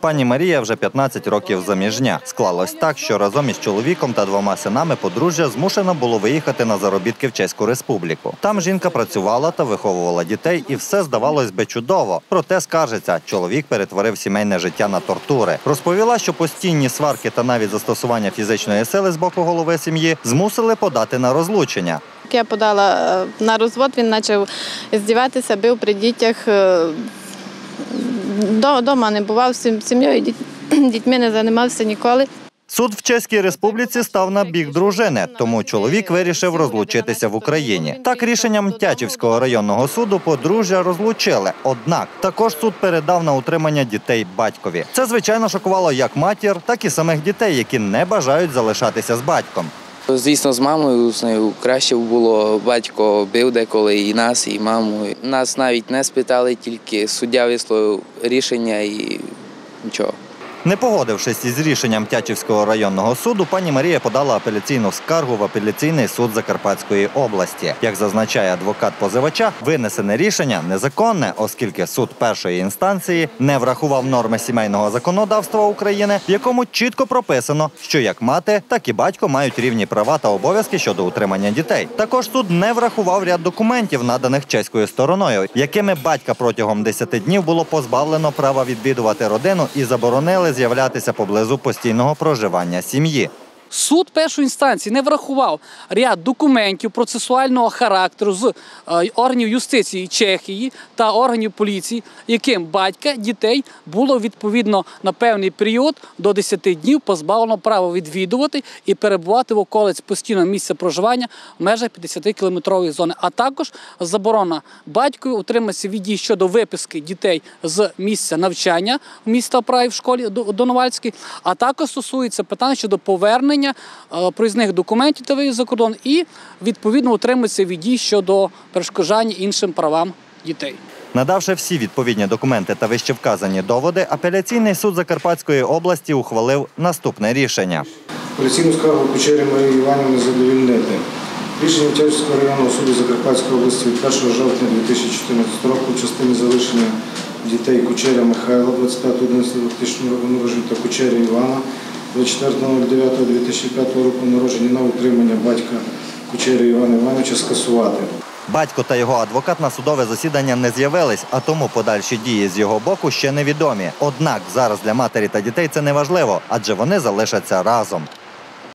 Пані Марія вже 15 років заміжня. Склалось так, що разом із чоловіком та двома синами подружжя змушено було виїхати на заробітки в Чеську Республіку. Там жінка працювала та виховувала дітей, і все здавалось би чудово. Проте скажеться, чоловік перетворив сімейне життя на тортури. Розповіла, що постійні сварки та навіть застосування фізичної сили з боку голови сім'ї змусили подати на розлучення. Я подала е, на розвод, він почав здіватися, бив при дітях. Дома не бував сім'єю, дітьми не займався ніколи. Суд в Чеській Республіці став на бік дружини, тому чоловік вирішив розлучитися в Україні. Так рішенням Тячівського районного суду подружжя розлучили. Однак також суд передав на утримання дітей батькові. Це звичайно шокувало як матір, так і самих дітей, які не бажають залишатися з батьком. Звісно, з мамою з нею краще було. Батько бив деколи і нас, і маму. Нас навіть не спитали, тільки суддя висловив рішення і нічого. Не погодившись із рішенням Тячівського районного суду, пані Марія подала апеляційну скаргу в апеляційний суд Закарпатської області. Як зазначає адвокат позивача, винесене рішення незаконне, оскільки суд першої інстанції не врахував норми сімейного законодавства України, в якому чітко прописано, що як мати, так і батько мають рівні права та обов'язки щодо утримання дітей. Також суд не врахував ряд документів, наданих чеською стороною, якими батька протягом 10 днів було позбавлено права відвідувати родину і заборонили з'являтися поблизу постійного проживання сім'ї. Суд першої інстанції не врахував ряд документів процесуального характеру з е, органів юстиції Чехії та органів поліції, яким батька дітей було відповідно на певний період до 10 днів позбавлено права відвідувати і перебувати в околиць постійного місця проживання в межах 50-кілометрової зони, а також заборона батькові утриматися від дій щодо виписки дітей з місця навчання міста Праї в школі До- Доновальській, а також стосується питань щодо повернення е, проїзних документів та виїзд за кордон і відповідно утриматися від дій щодо перешкоджання іншим правам дітей. Надавши всі відповідні документи та вищевказані доводи, апеляційний суд Закарпатської області ухвалив наступне рішення. Апеляційну скаргу Кучері Марії Іванівни задовільнити. Рішення Тячівського районного суду Закарпатської області від 1 жовтня 2014 року в частині залишення дітей Кучеря Михайла 25.11.2000 року народження та Кучеря Івана 24.09.2005 року народження на утримання батька Кучеря Івана Івановича скасувати. Батько та його адвокат на судове засідання не з'явились, а тому подальші дії з його боку ще невідомі. Однак зараз для матері та дітей це не важливо, адже вони залишаться разом.